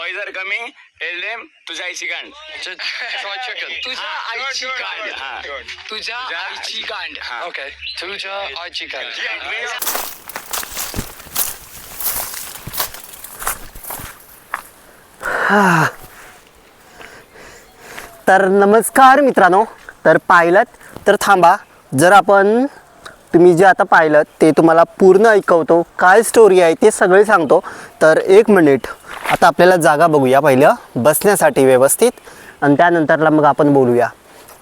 Boys are coming tell them तुझ्या आईची गांड. chicken. तुझ्या आईची गांड. हा. तुझ्या आईची गांड. हा. Okay. Tuja Aichikan. It means तर नमस्कार मित्रांनो. तर पाहिलं तर थांबा. जर आपण तुम्ही जे आता पाहिलं ते तुम्हाला पूर्ण ऐकवतो. काय स्टोरी आहे ते सगळे सांगतो. तर एक मिनिट आता आपल्याला जागा बघूया पहिलं. बसण्यासाठी व्यवस्थित. आणि त्यानंतरला मग आपण बोलूया.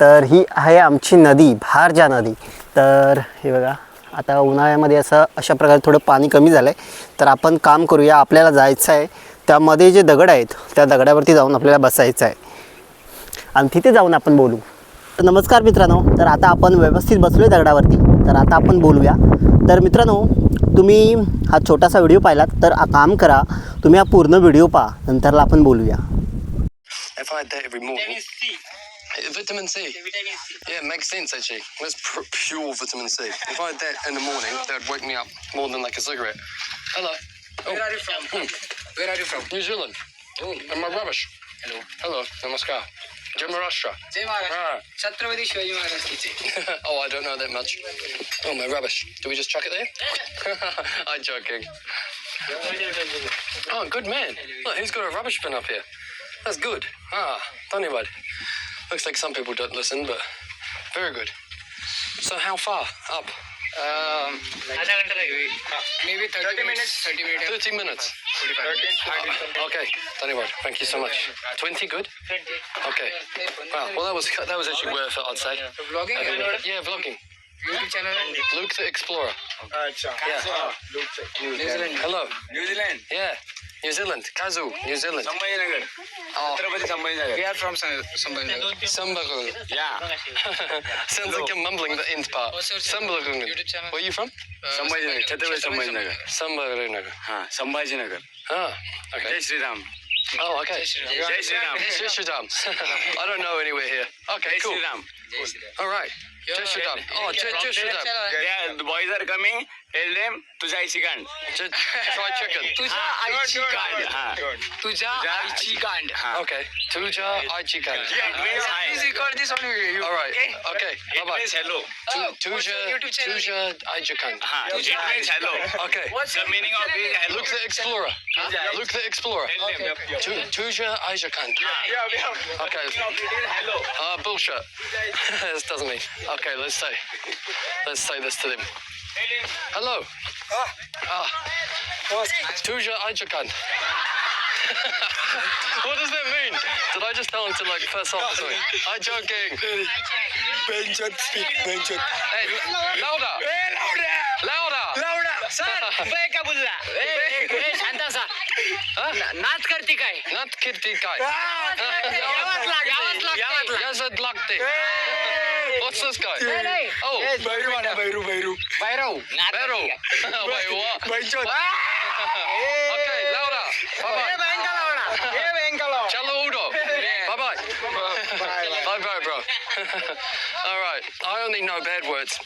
तर ही आहे आमची नदी भारजा नदी. तर हे बघा आता उन्हाळ्यामध्ये असं अशा प्रकारे थोडं पाणी कमी झालं आहे तर आपण काम करूया आपल्याला जायचं आहे. त्यामध्ये जे दगड आहेत त्या दगडावरती जाऊन आपल्याला बसायचं आहे. आणि तिथे जाऊन आपण बोलू. तर नमस्कार मित्रांनो. तर आता आपण व्यवस्थित बसलो आहे दगडावरती. तर आता आपण बोलूया तर मित्रांनो तुम्ही हा छोटासा व्हिडिओ पाहिलात तर काम करा तुम्ही हा पूर्ण व्हिडिओ पहा नंतरला आपण बोलूया morning. Uh, Vitamin C. Yeah, it makes sense actually. That's pr- pure vitamin C. If I had that in the morning, that would wake me up more than like a cigarette. Hello. Where are you from? Where are you from? New Zealand. Oh, Am I rubbish? hello. Hello. Namaskar. Jai ah. Chhatrapati Shivaji Maharaj ki oh, I don't know that much. Oh, my rubbish. Do we just chuck it there? I'm joking. Oh, good man. Look, he's got a rubbish bin up here. That's good. Ah, Dhanyawad. Looks like some people don't listen, but very good. So how far up? Um, like, maybe 30, 30 minutes. 30 minutes. 30 minutes. Okay, Dhanyavad. Thank you so much. 20 good? Okay. Wow, well, that was that was actually worth it, I'd say. Vlogging Yeah, vlogging. YouTube channel Luke the Explorer. Acha. Yeah. Uh, New Zealand. Hello. New Zealand. Yeah. New Zealand. Kazu, New Zealand. Sambhajinagar. Oh. Chhatrapati We are from Sambhajinagar. Sambhagung. Yeah. Sounds like you're mumbling the end part. Sambhagung. Where are you from? Uh, Sambhajinagar. Chhatrapati Sambhajinagar. Sambhajinagar. Okay. Jai Sri Ram. Oh, okay. Jai Shri Ram. Jai Shri Ram. I don't know anywhere here. Okay, cool. Jai Shri Ram. All right. Just shut up. Oh, just shut up. Yeah, the boys are coming. Them तुझ्या आईची गांड Jai- Fried chicken. तुझ्या आईची गांड हा तुझ्या आईची गांड हा Okay. Tuja Aichikan. It means hi. Please record this on video. All right. Okay. It Bye bye. means hello Oh, what's your Tuja YouTube channel? Tuja Aichikan. हा it means hello Okay. What's the your meaning of it hello Luke the Explorer. Luke the Explorer. Tell them. Tu- Tuja Aichikan. Okay. hello Ah, bullshit. this doesn't mean. Okay, let's say. Let's say this to them. Hello. Ah. Tuja Aichikan. what does that mean? Did I just tell him to like piss off or something? I'm joking. Hey, louder. Louder. Sir bye का बोलला शांत असा नाच करते काय Not kitty guy. यावाच लाग यावाच लागते Yazid Lakti. What's this guy? नाही, नाही. Oh, Bairu Bairu Bairu Beryl. Wait, what? okay, louder. Bye bye. Chalo Udo. Bye bye. Bye bye, bro. All right. I only know bad words.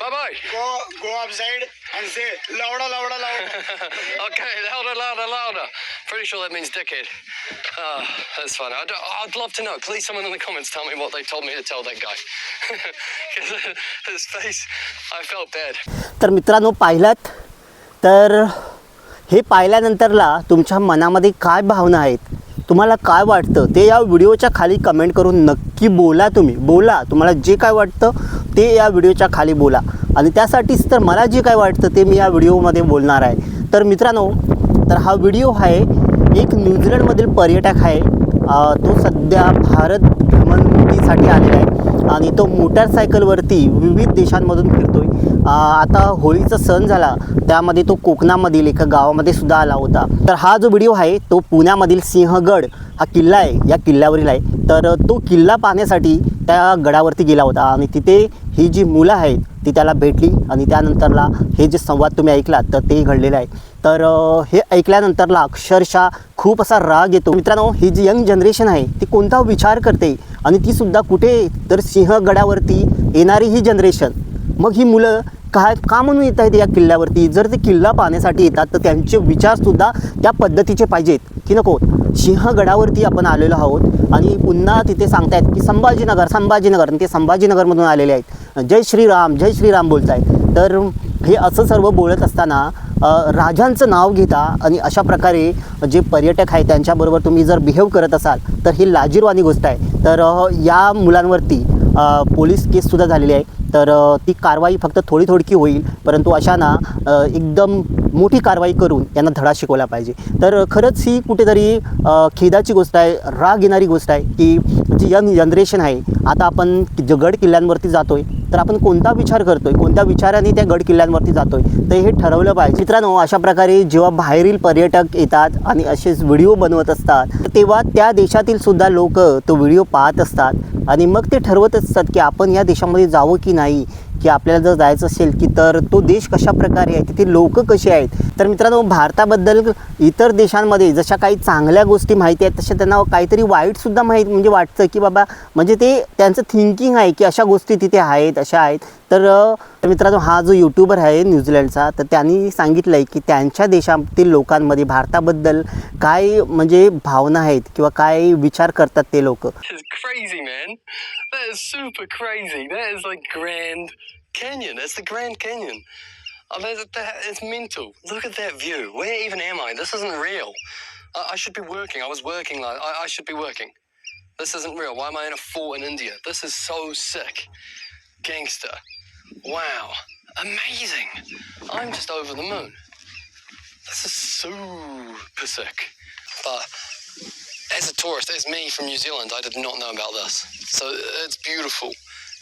Bye bye. go go upside and say louder louder louder okay, louder, louder, louder. Pretty sure that means dickhead. Uh, that's fun. I'd, I'd love to know. Please, someone in the comments tell me what they told me to tell that guy. His face, I felt bad. तर मित्रांनो पाहिलात तर हे पाहिल्यानंतरला तुमच्या मनामध्ये काय भावना आहेत तुम्हाला काय वाटतं ते या व्हिडिओच्या खाली कमेंट करून नक्की बोला तुम्ही बोला तुम्हाला जे काय वाटतं ते या व्हिडिओच्या खाली बोला आणि त्यासाठीच तर मला जे काय वाटतं ते मी या व्हिडिओमध्ये बोलणार आहे तर मित्रांनो तर हा व्हिडिओ आहे एक न्यूझीलंडमधील पर्यटक आहे. तो सध्या भारत भ्रमंतीसाठी आलेला आहे आणि तो मोटारसायकलवरती विविध देशांमधून फिरतो आहे आता होळीचा सण झाला त्यामध्ये तो कोकणामधील एका गावामध्ये सुद्धा आला होता. तर हा जो व्हिडिओ आहे तो पुण्यामधील सिंहगड हा किल्ला आहे या किल्ल्यावरील आहे. तर तो किल्ला पाहण्यासाठी त्या गडावरती गेला होता आणि तिथे ही जी मुलं आहेत ती त्याला भेटली आणि त्यानंतरला हे जे संवाद तुम्ही ऐकलात तर ते घडलेलं आहे. तर हे ऐकल्यानंतरला अक्षरशः खूप असा राग येतो. मित्रांनो ही जी यंग जनरेशन आहे ती कोणता विचार करते? आणि ती सुद्धा कुठे? तर सिंहगडावरती येणारी ही जनरेशन. मग ही मुलं काय का म्हणून येत आहेत या किल्ल्यावरती? जर ते किल्ला पाहण्यासाठी येतात तर त्यांचे विचारसुद्धा त्या पद्धतीचे पाहिजेत. की नको सिंहगडावरती आपण आलेलो आहोत आणि पुन्हा तिथे सांगतायत की संभाजीनगर संभाजीनगर ते संभाजीनगरमधून आलेले आहेत. जय श्रीराम जय श्रीराम बोलत आहेत तर हे असं सर्व बोलत असताना राजांचं नाव घेता आणि अशा प्रकारे जे पर्यटक आहे त्यांच्याबरोबर तुम्ही जर बिहेव करत असाल तर ही लाजीरवाणी गोष्ट आहे. तर या मुलांवरती पोलीस केससुद्धा झालेली आहे. तर ती कारवाई फक्त थोडी थोडकी होईल परंतु अशांना एकदम मोठी कारवाई करून यांना धडा शिकवला पाहिजे. तर खरंच ही कुठेतरी खेदाची गोष्ट आहे राग येणारी गोष्ट आहे की जी यंग जनरेशन आहे आता आपण ज गड किल्ल्यांवरती आहे तर आपण कोणता विचार करतोय? कोणत्या विचाराने त्या गड किल्ल्यांवरती जातोय? तर हे ठरवलं पाहिजे. मित्रांनो अशा प्रकारे जेव्हा बाहेरील पर्यटक येतात आणि असेच व्हिडिओ बनवत असतात तेव्हा त्या देशातील सुद्धा लोक तो व्हिडिओ पाहत असतात. आणि मग ते ठरवत असतात की आपण या देशामध्ये जावं की नाही? की आपल्याला जर जायचं असेल की तर तो देश कशा प्रकारे आहे तिथे लोक कसे आहेत? तर मित्रांनो भारताबद्दल इतर देशांमध्ये जशा काही चांगल्या गोष्टी माहिती आहेत तशा त्यांना काहीतरी वाईटसुद्धा माहीत म्हणजे वाटतं की बाबा म्हणजे ते त्यांचं थिंकिंग आहे की अशा गोष्टी तिथे आहेत अशा आहेत. तर मित्रांनो हा जो यूट्यूबर आहे न्यूझीलंडचा तर त्यांनी सांगितलं आहे की त्यांच्या देशातील लोकांमध्ये भारताबद्दल काय म्हणजे भावना आहेत किंवा काय विचार करतात ते लोक Oh, that, that is mental. Look at that view. Where even am I? This isn't real. I, I should be working. I was working. Like I, I should be working. This isn't real. Why am I in a fort in India? This is so sick. Gangster. Wow. Amazing. I'm just over the moon. This is super sick. But as a tourist, as me from New Zealand, I did not know about this. So uh, it's beautiful.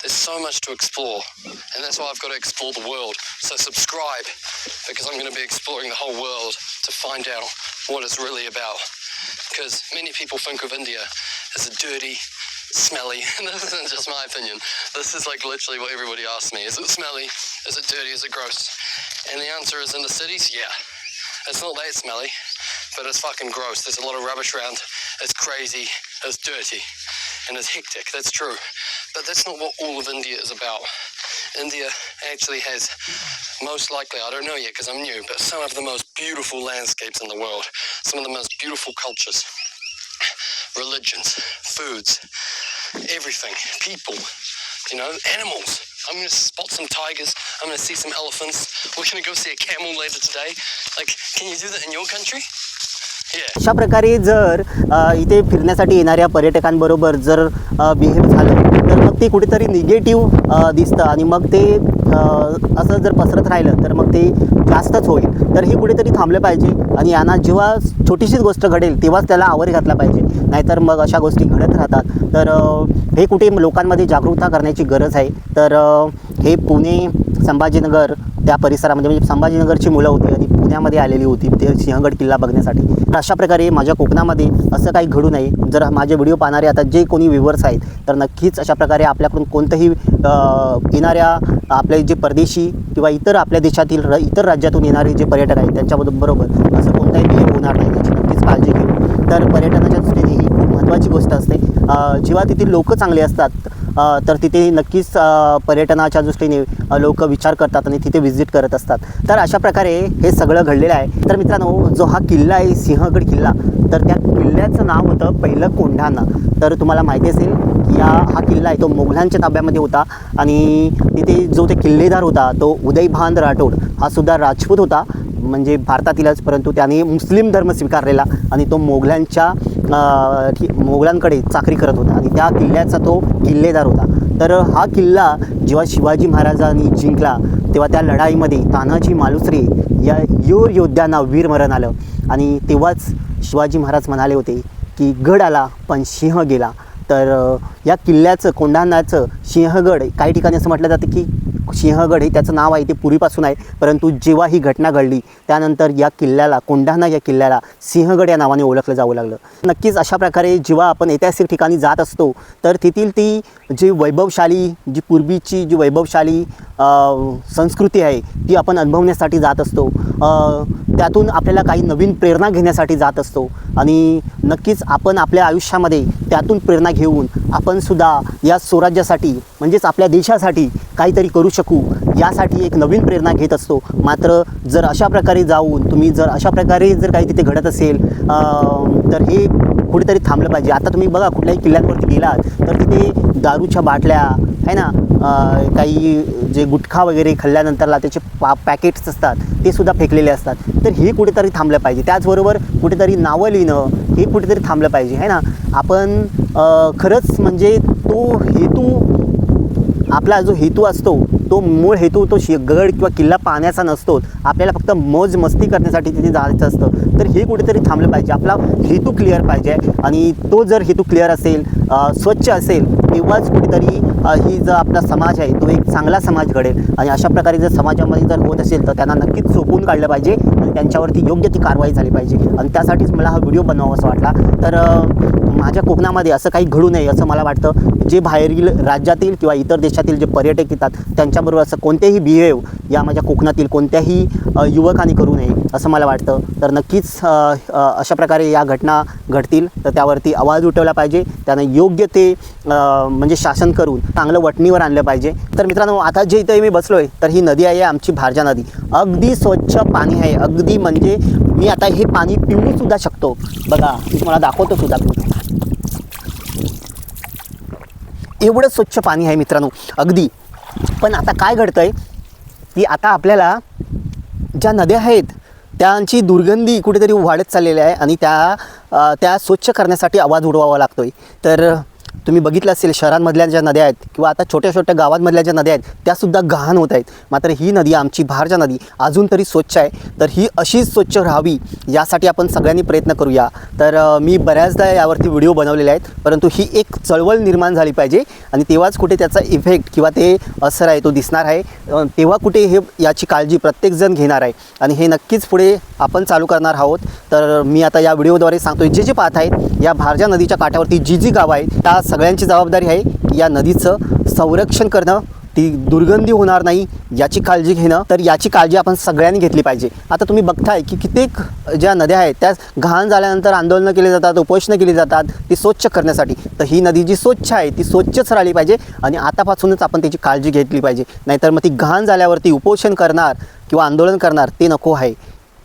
There's so much to explore, and that's why I've got to explore the world. So subscribe, because I'm going to be exploring the whole world to find out what it's really about. Because many people think of India as a dirty, smelly. This isn't just my opinion. This is like literally what everybody asks me: Is it smelly? Is it dirty? Is it gross? And the answer is in the cities, yeah. It's not that smelly, but it's fucking gross. There's a lot of rubbish around. It's crazy. It's dirty. And it's hectic. That's true. But that's not what all of India is about. India actually has, most likely, I don't know yet because I'm new, but some of the most beautiful landscapes in the world. Some of the most beautiful cultures, religions, foods, everything, people, you know, animals. I'm going to spot some tigers. I'm going to see some elephants. We're going to go see a camel later today. Like, can you do that in your country? अशा प्रकारे जर इथे फिरण्यासाठी येणाऱ्या पर्यटकांबरोबर जर behave झालं तर मग ते कुठेतरी निगेटिव्ह दिसतं आणि मग ते असं जर पसरत राहिलं तर मग ते जास्तच होईल तर हे कुठेतरी थांबलं पाहिजे आणि यांना जेव्हा छोटीशीच गोष्ट घडेल तेव्हाच त्याला आवर घातला पाहिजे. नाहीतर मग अशा गोष्टी घडत राहतात. तर हे कुठे लोकांमध्ये जागरूकता करण्याची गरज आहे. तर हे पुणे संभाजीनगर त्या परिसरामध्ये म्हणजे संभाजीनगरची मुलं होती आणि पुण्यामध्ये आलेली होती ते सिंहगड किल्ला बघण्यासाठी. तर अशा प्रकारे माझ्या कोकणामध्ये असं काही घडू नये. जर माझे व्हिडिओ पाहणारे आता जे कोणी व्ह्युअर्स आहेत तर नक्कीच अशा प्रकारे आपल्याकडून कोणतंही येणाऱ्या आपले जे परदेशी किंवा इतर आपल्या देशातील र इतर राज्यातून येणारे जे पर्यटक आहेत त्यांच्याबरोबर बरोबर असं कोणताही बिहेव होणार नाही याची नक्कीच काळजी घेऊ तर पर्यटनाच्या दृष्टीने ही खूप महत्त्वाची गोष्ट असते. जेव्हा तेथील लोक चांगले असतात तर तिथे नक्कीच पर्यटनाच्या दृष्टीने लोक विचार करतात आणि तिथे व्हिजिट करत असतात. तर अशा प्रकारे हे सगळं घडलेलं आहे. तर मित्रांनो जो हा किल्ला आहे सिंहगड किल्ला तर त्या किल्ल्याचं नाव होतं पहिलं कोंढाणा. तर तुम्हाला माहिती असेल की या हा किल्ला आहे तो मोगलांच्या ताब्यामध्ये होता आणि तिथे जो ते किल्लेदार होता तो उदयभान राठोड हा सुद्धा राजपूत होता. म्हणजे भारतातीलच परंतु त्याने मुस्लिम धर्म स्वीकारलेला आणि तो मोगलांच्या ठी- मोगलांकडे चाकरी करत होता. आणि त्या किल्ल्याचा तो किल्लेदार होता. तर हा किल्ला जेव्हा शिवाजी महाराजांनी जिंकला तेव्हा त्या लढाईमध्ये तानाजी मालुसरे या योर योद्ध्यांना वीरमरण आलं. आणि तेव्हाच शिवाजी महाराज म्हणाले होते की गड आला पण सिंह गेला. तर या किल्ल्याचं कोंढाण्याचं सिंहगड काही ठिकाणी असं म्हटलं जातं की सिंहगड हे त्याचं नाव आहे ते पूर्वीपासून आहे. परंतु जेव्हा ही घटना घडली त्यानंतर या किल्ल्याला कोंढाणा या किल्ल्याला सिंहगड या नावाने ओळखलं जावं लागलं. नक्कीच अशा प्रकारे जेव्हा आपण ऐतिहासिक ठिकाणी जात असतो तर तेथील ती जी वैभवशाली जी पूर्वीची जी वैभवशाली संस्कृती आहे ती आपण अनुभवण्यासाठी जात असतो. त्यातून आपल्याला काही नवीन प्रेरणा घेण्यासाठी जात असतो. आणि नक्कीच आपण आपल्या आयुष्यामध्ये त्यातून प्रेरणा घेऊन आपण सुद्धा या स्वराज्यासाठी म्हणजेच आपल्या देशासाठी काहीतरी करू शकू यासाठी एक नवीन प्रेरणा घेत असतो. मात्र जर अशा प्रकारे जाऊन तुम्ही जर अशा प्रकारे जर काही तिथे घडत असेल तर हे कुठेतरी थांबलं पाहिजे. आता तुम्ही बघा कुठल्याही किल्ल्यांवरती गेलात तर तिथे दारूच्या बाटल्या आहे ना? काही जे गुटखा वगैरे खाल्ल्यानंतरला त्याचे पा पॅकेट्स असतात ते सुद्धा फेकलेले असतात. तर हे कुठेतरी थांबलं पाहिजे. त्याचबरोबर कुठेतरी नावं लिहिणं हे कुठेतरी थांबलं पाहिजे आहे ना? आपण खरंच म्हणजे तो हेतू आपला जो हेतू असतो तो मूळ हेतू तो शे गड किंवा किल्ला पाहण्याचा नसतो. आपल्याला फक्त मौज मस्ती करण्यासाठी तिथे जायचं असतं. तर हे कुठेतरी थांबलं पाहिजे. आपला हेतू क्लिअर पाहिजे. आणि तो जर हेतू क्लिअर असेल स्वच्छ असेल तेव्हाच कुठेतरी ही जो आपला समाज आहे तो एक चांगला समाज घडेल. आणि अशा प्रकारे जर समाजामध्ये जर होत असेल तर त्यांना नक्कीच सोपून काढलं पाहिजे आणि त्यांच्यावरती योग्य ती कारवाई झाली पाहिजे. आणि त्यासाठीच मला हा व्हिडिओ बनवावा असं वाटला. तर माझ्या कोकणामध्ये असं काही घडू नये असं मला वाटतं. जे बाहेरील राज्यातील किंवा इतर देशातील जे पर्यटक येतात त्यांच्याबरोबर असं कोणतेही बिहेव या माझ्या कोकणातील कोणत्याही युवकाने युवकांनी करू नये असं मला वाटतं. तर नक्कीच अशा प्रकारे या घटना घडतील. तर त्यावरती आवाज उठवला पाहिजे. त्यानं योग्य ते म्हणजे शासन करून चांगलं वटणीवर आणलं पाहिजे. तर मित्रांनो आता जे इथे मी बसलो आहे तर ही नदी आहे आमची भारजा नदी. अगदी स्वच्छ पाणी आहे. अगदी म्हणजे मी आता हे पाणी पिऊसुद्धा शकतो. बघा मला तुम्हाला दाखवतो सुद्धा एवढं स्वच्छ पाणी आहे मित्रांनो. अगदी. पण आता काय घडतं आहे की आता आपल्याला ज्या नद्या आहेत त्यांची दुर्गंधी कुठेतरी वाढत चाललेली आहे आणि त्या त्या स्वच्छ करण्यासाठी आवाज उडवावा लागतो आहे तर तुम्ही बघितलं असेल शहरांमधल्या ज्या नद्या आहेत किंवा आता छोट्या छोट्या गावांमधल्या ज्या नद्या आहेत त्यासुद्धा गहाण होत आहेत. मात्र ही नदी आमची भारजा नदी अजून तरी स्वच्छ आहे. तर ही अशीच स्वच्छ राहावी यासाठी आपण सगळ्यांनी प्रयत्न करूया. तर मी बऱ्याचदा यावरती व्हिडिओ बनवलेले आहेत परंतु ही एक चळवळ निर्माण झाली पाहिजे आणि तेव्हाच कुठे त्याचा इफेक्ट किंवा ते असर आहे तो दिसणार आहे. तेव्हा कुठे हे याची काळजी प्रत्येकजण घेणार आहे. आणि हे नक्कीच पुढे आपण चालू करणार आहोत. तर मी आता या व्हिडिओद्वारे सांगतोय जे जे पाहत आहेत या भारजा नदीच्या काठावरती जी जी गावं आहेत त्या सगळ्यांची जबाबदारी आहे की या नदीचं संरक्षण करणं ती दुर्गंधी होणार नाही याची काळजी घेणं. तर याची काळजी आपण सगळ्यांनी घेतली पाहिजे. आता तुम्ही बघताय की कित्येक ज्या नद्या आहेत त्या घाण झाल्यानंतर आंदोलनं केली जातात उपोषणं केली जातात ती स्वच्छ करण्यासाठी. तर ही नदी जी स्वच्छ आहे ती स्वच्छच राहिली पाहिजे आणि आतापासूनच आपण त्याची काळजी घेतली पाहिजे. नाहीतर मग ती घाण झाल्यावरती उपोषण करणार किंवा आंदोलन करणार ते नको आहे.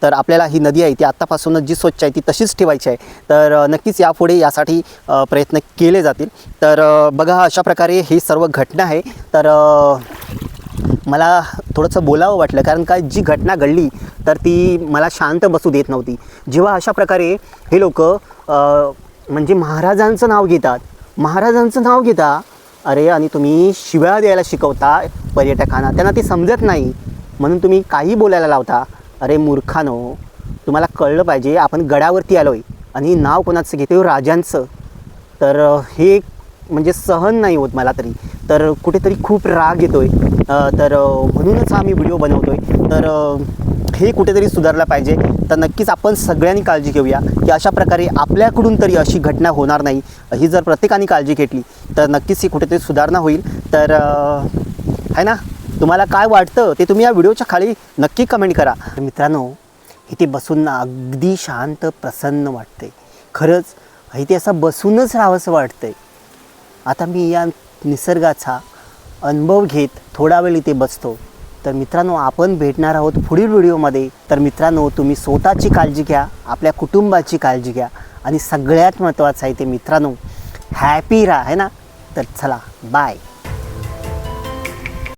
तर आपल्याला ही नदी आहे ती आत्तापासूनच जी स्वच्छ आहे ती तशीच ठेवायची आहे. तर नक्कीच यापुढे यासाठी प्रयत्न केले जातील. तर बघा अशा प्रकारे ही सर्व घटना आहे. तर मला थोडंसं बोलावं वाटलं कारण का जी घटना घडली तर ती मला शांत बसू देत नव्हती. जेव्हा अशा प्रकारे हे लोक म्हणजे महाराजांचं नाव घेतात महाराजांचं नाव घेता अरे आणि तुम्ही शिव्या द्यायला शिकवता पर्यटकांना त्यांना ते समजत नाही. म्हणून तुम्ही काही बोलायला लावता. अरे मूर्खानो तुम्हाला कळलं पाहिजे आपण गडावरती आलो आहे आणि नाव कोणाचं घेते राजांचं. तर हे म्हणजे सहन नाही होत मला तरी. तर कुठेतरी खूप राग येतो आहे तर म्हणूनच हा मी व्हिडिओ बनवतो आहे तर हे कुठेतरी सुधारलं पाहिजे. तर नक्कीच आपण सगळ्यांनी काळजी घेऊया की अशा प्रकारे आपल्याकडून तरी अशी घटना होणार नाही. ही जर प्रत्येकाने काळजी घेतली तर नक्कीच ही कुठेतरी सुधारणा होईल. तर आहे ना? तुम्हाला काय वाटतं ते तुम्ही या व्हिडिओच्या खाली नक्की कमेंट करा. मित्रांनो इथे बसून अगदी शांत प्रसन्न वाटते खरंच इथे असं बसूनच राहावंसं वाटतंय. आता मी या निसर्गाचा अनुभव घेत थोडा वेळ इथे बसतो. तर मित्रांनो आपण भेटणार आहोत पुढील व्हिडिओमध्ये. तर मित्रांनो तुम्ही स्वतःची काळजी घ्या आपल्या कुटुंबाची काळजी घ्या आणि सगळ्यात महत्त्वाचं आहे ते मित्रांनो हॅपी राहा है ना? तर चला बाय